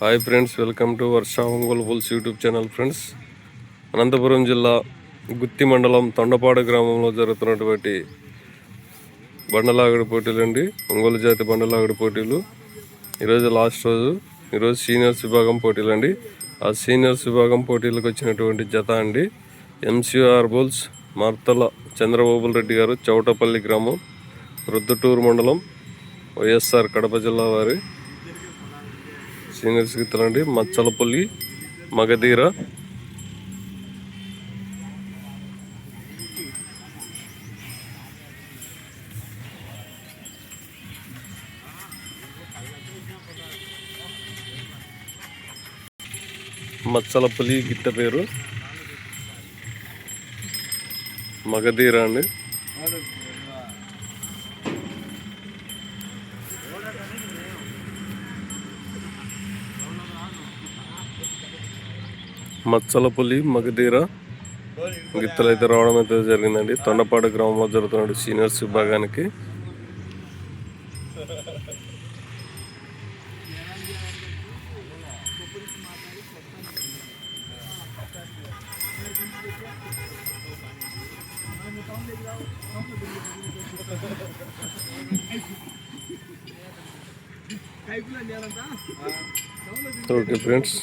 Hi friends welcome to Varsha Ongole bulls YouTube channel friends Anantapuram జిల్లా గుత్తి మండలం తొండపాడు గ్రామంలో జరుగుతున్నటువంటి బండలాగడి పోటీలు అండి. ఒంగోలు జాతి బండలాగడి పోటీలు. ఈరోజు లాస్ట్ రోజు. ఈరోజు సీనియర్స్ విభాగం పోటీలు అండి. ఆ సీనియర్స్ విభాగం పోటీలకు వచ్చినటువంటి జత అండి. ఎంసీఆర్ బుల్స్ మార్తల చంద్రబాబుల రెడ్డి గారు చౌటపల్లి గ్రామం రుద్దుటూరు మండలం వైఎస్ఆర్ కడప జిల్లా వారి. సీనియర్స్ గీతలండి మచ్చలపల్లి మగధీర. మచ్చలపల్లి గిట్ట పేరు. మగధీర అండి. మచ్చలపల్లి మగధీర గిత్తలు అయితే రావడం అయితే జరిగిందండి. తొండపాడు గ్రామంలో జరుగుతున్న సీనియర్స్ విభాగానికి. Okay friends.